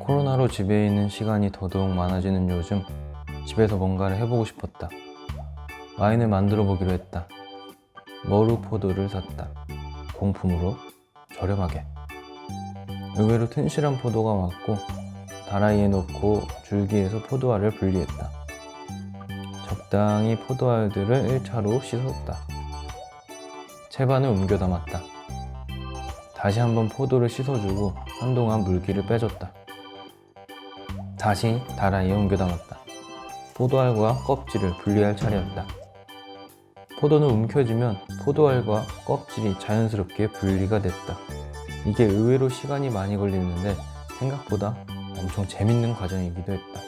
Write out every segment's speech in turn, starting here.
코로나로 집에 있는 시간이 더더욱 많아지는 요즘 집에서 뭔가를 해보고 싶었다. 와인을 만들어 보기로 했다. 머루 포도를 샀다. 공품으로 저렴하게. 의외로 튼실한 포도가 왔고 다라이에 넣고 줄기에서 포도알을 분리했다. 적당히 포도알들을 1차로 씻었다. 채반을 옮겨 담았다. 다시 한번 포도를 씻어주고 한동안 물기를 빼줬다. 다시 다라이에 옮겨 담았다. 포도알과 껍질을 분리할 차례였다. 포도는 움켜쥐면 포도알과 껍질이 자연스럽게 분리가 됐다. 이게 의외로 시간이 많이 걸리는데 생각보다 엄청 재밌는 과정이기도 했다.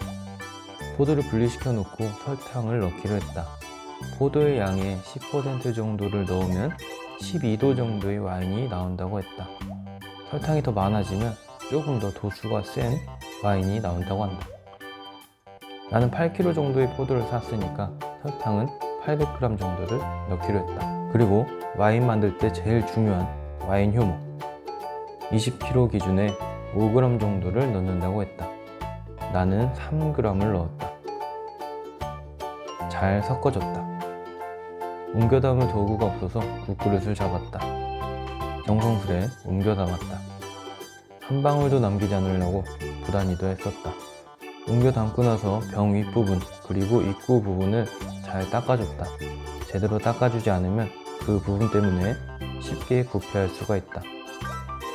포도를 분리시켜 놓고 설탕을 넣기로 했다. 포도의 양의 10% 정도를 넣으면 12도 정도의 와인이 나온다고 했다. 설탕이 더 많아지면 조금 더 도수가 센 와인이 나온다고 한다. 나는 8kg 정도의 포도를 샀으니까 설탕은 800g 정도를 넣기로 했다. 그리고 와인 만들 때 제일 중요한 와인 효모 20kg 기준에 5g 정도를 넣는다고 했다. 나는 3g을 넣었다. 잘 섞어줬다. 옮겨 담을 도구가 없어서 국그릇을 잡았다. 정성스레 옮겨 담았다. 한 방울도 남기지 않으려고 부단히도 했었다. 옮겨 담고 나서 병 윗부분 그리고 입구 부분을 잘 닦아줬다. 제대로 닦아주지 않으면 그 부분 때문에 쉽게 부패할 수가 있다.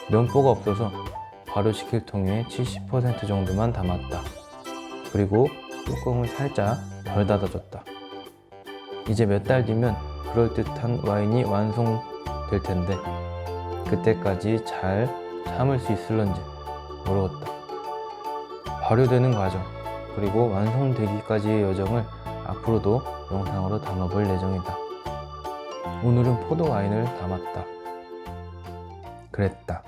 면포가 없어서 발효시킬 통에 70% 정도만 담았다. 그리고 뚜껑을 살짝 덜 닫아줬다. 이제 몇 달 뒤면 그럴듯한 와인이 완성될 텐데 그때까지 잘 참을 수 있을런지 모르겠다. 발효되는 과정 그리고 완성되기까지의 여정을 앞으로도 영상으로 담아볼 예정이다. 오늘은 포도 와인을 담았다. 그랬다.